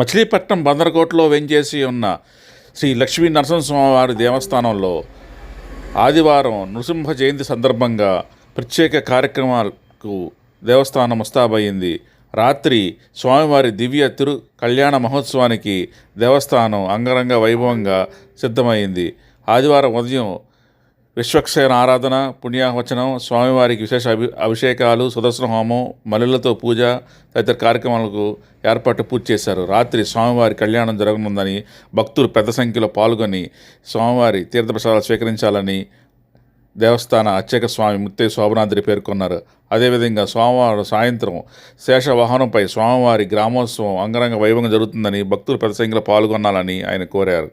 మచిలీపట్నం బందరకోటలో వెంచేసి ఉన్న శ్రీ లక్ష్మీ నరసింహస్వామివారి దేవస్థానంలో ఆదివారం నృసింహ జయంతి సందర్భంగా ప్రత్యేక కార్యక్రమాలకు దేవస్థానం ముస్తాబయింది. రాత్రి స్వామివారి దివ్య తిరు కళ్యాణ మహోత్సవానికి దేవస్థానం అంగరంగ వైభవంగా సిద్ధమైంది. ఆదివారం ఉదయం విశ్వక్సేన ఆరాధన పుణ్యాహవచనం స్వామివారికి విశేష అభి అభిషేకాలు సుదర్శన హోమం మల్లెలతో పూజ తదితర కార్యక్రమాలకు ఏర్పాటు పూర్తి చేశారు. రాత్రి స్వామివారి కళ్యాణం జరగనుందని భక్తులు పెద్ద సంఖ్యలో పాల్గొని స్వామివారి తీర్థప్రసాదాలు స్వీకరించాలని దేవస్థాన అర్చక స్వామి ముత్తే శోభనాద్రి పేర్కొన్నారు. అదేవిధంగా సోమవారం సాయంత్రం శేష వాహనంపై స్వామివారి గ్రామోత్సవం అంగరంగ వైభవంగా జరుగుతుందని భక్తులు పెద్ద సంఖ్యలో పాల్గొనాలని ఆయన కోరారు.